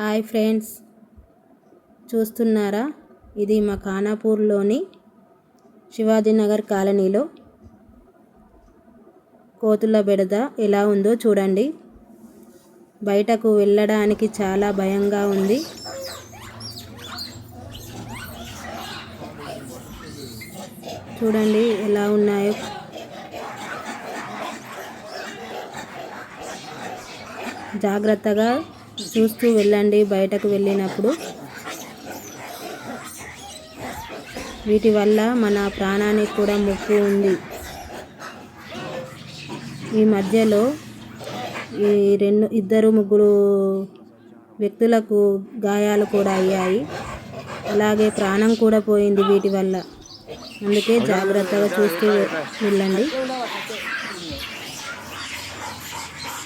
Hi friends. చూస్తున్నారా? ఇది మా ఖానాపూర్లోని శివాజీనగర్ కాలనీలో కోతుల బెడద ఎలా ఉందో చూడండి. బయటకు వెళ్ళడానికి చాలా భయంగా ఉంది. చూడండి ఎలా ఉన్నాయో. జాగ్రత్తగా చూస్తూ వెళ్ళండి బయటకు వెళ్ళినప్పుడు. వీటి వల్ల మన ప్రాణానికి కూడా ముప్పు ఉంది. ఈ మధ్యలో ఈ రెండు ఇద్దరు ముగ్గురు వ్యక్తులకు గాయాలు కూడా అయ్యాయి. అలాగే ప్రాణం కూడా పోయింది వీటి వల్ల. అందుకే జాగ్రత్తగా చూస్తూ వెళ్ళండి.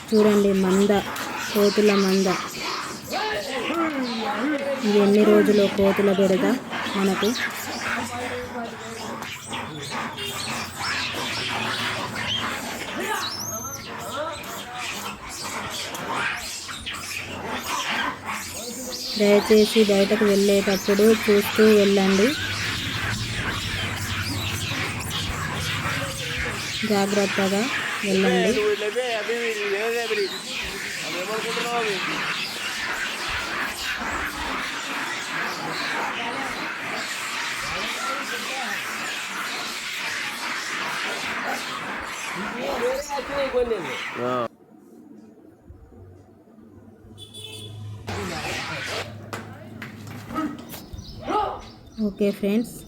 చూడండి మంద. కోతుల మంద. ఇది ఎన్ని రోజులు కోతుల బెడద మనకు? దయచేసి బయటకు వెళ్ళేటప్పుడు చూస్తూ వెళ్ళండి. జాగ్రత్తగా వెళ్ళండి. Okay friends